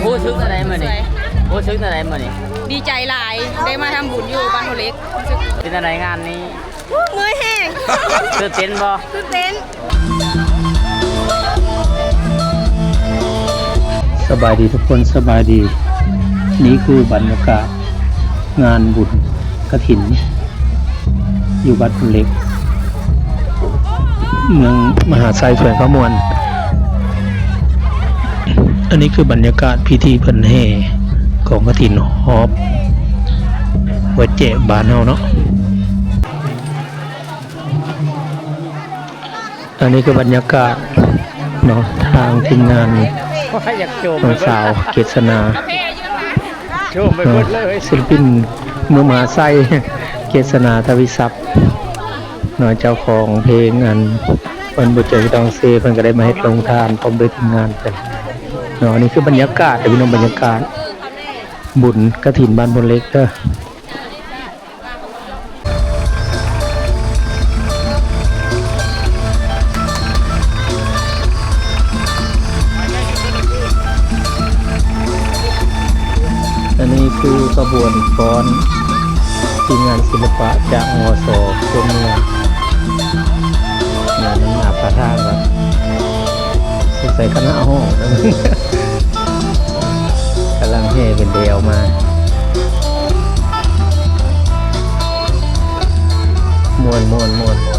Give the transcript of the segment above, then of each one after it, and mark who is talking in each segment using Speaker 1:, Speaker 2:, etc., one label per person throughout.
Speaker 1: โหซึกอะไรมาเนี่ยโอ้ซึกอะไรมาเนี่ย
Speaker 2: ดีใจหลายได้มาทำบุญอยู่บ้านโพเล็ก
Speaker 1: เป็นอะไรงานนี้
Speaker 2: เมื่อยแห้ง
Speaker 1: ตื่นเต้นบ่
Speaker 2: ตื่นเต้น
Speaker 3: สบายดีทุกคนสบายดี นี่คือบรรยากาศงานบุญกระถิน อยู่วัดพุนเล็ก เมืองมหาไซแขวงขมวน อันนี้คือบรรยากาศพิธีเพิ่นแห่ของกระถินฮอบวัดเจบานเฮาเนาะอันนี้คือบรรยากาศเนาะทางทีมงาน
Speaker 1: ว่าอยากโจม
Speaker 3: น้องสาวเกษนา
Speaker 1: โจมไปหมดเลย
Speaker 3: ศิลปินเมือมหาไซเกษนาทวิศัพท์น่อยเจ้าของเพลงอันวันบุญเจริญตองเซเพิ่นก็ได้มาให้ลงทานพร้อมด้วยทีมงานกัน เนาะนี่คือบรรยากาศแต่พี่น้องบรรยากาศ บุญกระถินบ้านบนเล็กเด้ออันนี้คือกระบวนฟ้อนทีมงานศิลปะจากมสตัวเมืองงานน้ำหนาพระธาตุครับใส่คณะห้อง วมา มวนมวนมวน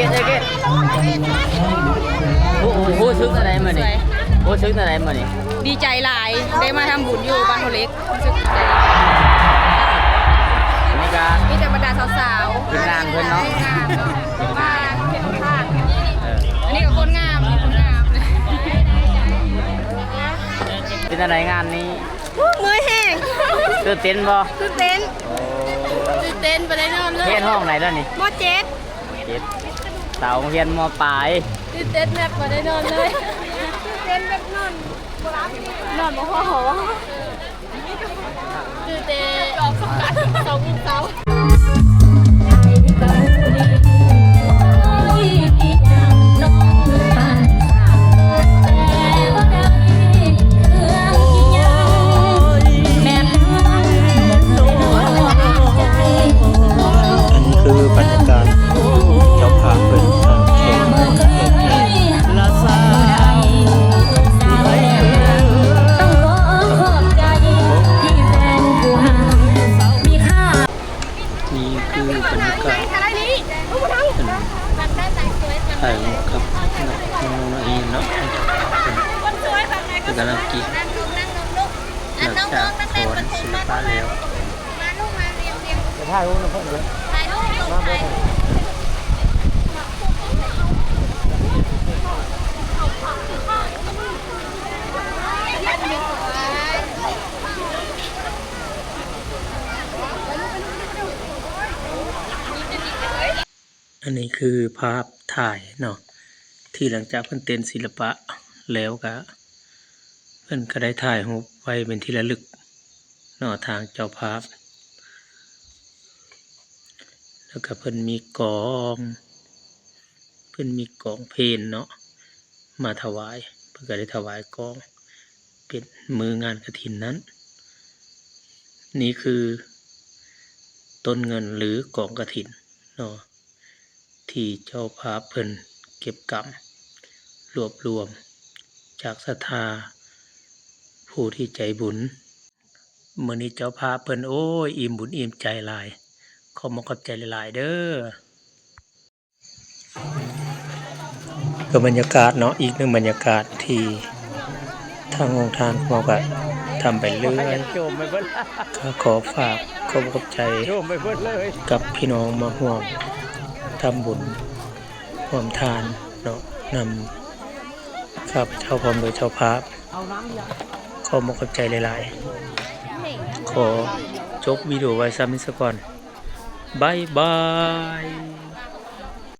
Speaker 3: มวน
Speaker 1: ไอ้เกศไอ้โอ้โหซึกอะไรมาเนี่ยโอ้ซึกอะไรมาเนี่ย
Speaker 2: ดีใจหลายได้มาทำบุญอยู่บ้านโพเล็กรู้สึกใจ
Speaker 1: อันนี้ก็
Speaker 2: มีแต่บรรดาสาวๆ
Speaker 1: เป็นงานเพิ่นนาะ
Speaker 2: งานเนาะมาเห็นภาพ
Speaker 1: อั
Speaker 2: นนี้ก็คนงามคนงาม
Speaker 1: เป็นอะไรงานนี้
Speaker 2: มือแห้ง
Speaker 1: ตื่นเต้นบ่
Speaker 2: ตื่นเต้นตื่นเต้นไปได้นอนเลย
Speaker 1: เรียนห้องไหนแล้วนี่
Speaker 2: มอเจ็ด
Speaker 1: เจ็ด สาเรียนมปลาย
Speaker 2: ตื่นเต้นแบบไปได้นอนเลยตื่นเต้นแบบนอนนอนบ่พอหอตื่นเต้นออกสกัดสอง
Speaker 3: นี้คือบรรยากาศอะ
Speaker 2: ไรนี่ลูกทั้งมันได้แต่สวย
Speaker 3: ถ่ายรูปกับนักน้องอีเนาะ
Speaker 2: คนสวยแบบไหน
Speaker 3: เป็นกำลังกิน
Speaker 2: นั่งลงนั่งลงลูก
Speaker 3: หลังจากถอนศิลปะแล้ว
Speaker 2: มาลูกมาเรียงเรียง
Speaker 1: จะถ่ายรูปนะเพื่อนเลย
Speaker 2: ถ่ายรูปลูกถ่ายรูป
Speaker 3: อันนี้คือภาพถ่ายเนาะที่หลังจากเพิ่นเต้นศิลปะแล้วก็เพิ่นก็ได้ถ่ายรูปไว้เป็นที่ระลึกเนาะทางเจ้าภาพ แล้วก็เพิ่นมีกอง เพิ่นมีกองเพลนเนาะมาถวาย เพิ่นก็ได้ถวายกอง เป็นมืองานกระถินนั้น นี่คือต้นเงินหรือกองกระถินเนาะ ที่เจ้าภาพเพิ่นเก็บกำรวบรวม จากศรัทธา ผู้ที่ใจบุญเมื่อนี้เจ้าภาพเพิ่นโอ้ยอิ่มบุญอิ่มใจหลายขอมากขอบใจหลายๆเด้อก็บรรยากาศเนาะอีกหนึ่งบรรยากาศที่ทางองค์ทานของเราก็ทำไปเรื่อย
Speaker 1: โจมไปเบิด
Speaker 3: ก็ขอฝากขอบขอบใจ
Speaker 1: โจมไปเบิดเลย
Speaker 3: กับพี่น้องมาห่วม ทำบุญร่วมทานเนาะนำข้าพเจ้าพร้อมโดยเจ้าพ
Speaker 1: เอาน้ำยา
Speaker 3: ขอมาขอบใจหลาย ๆ ขอจบวิดีโอไว้ซ้ำนิดสักก่อนบายบาย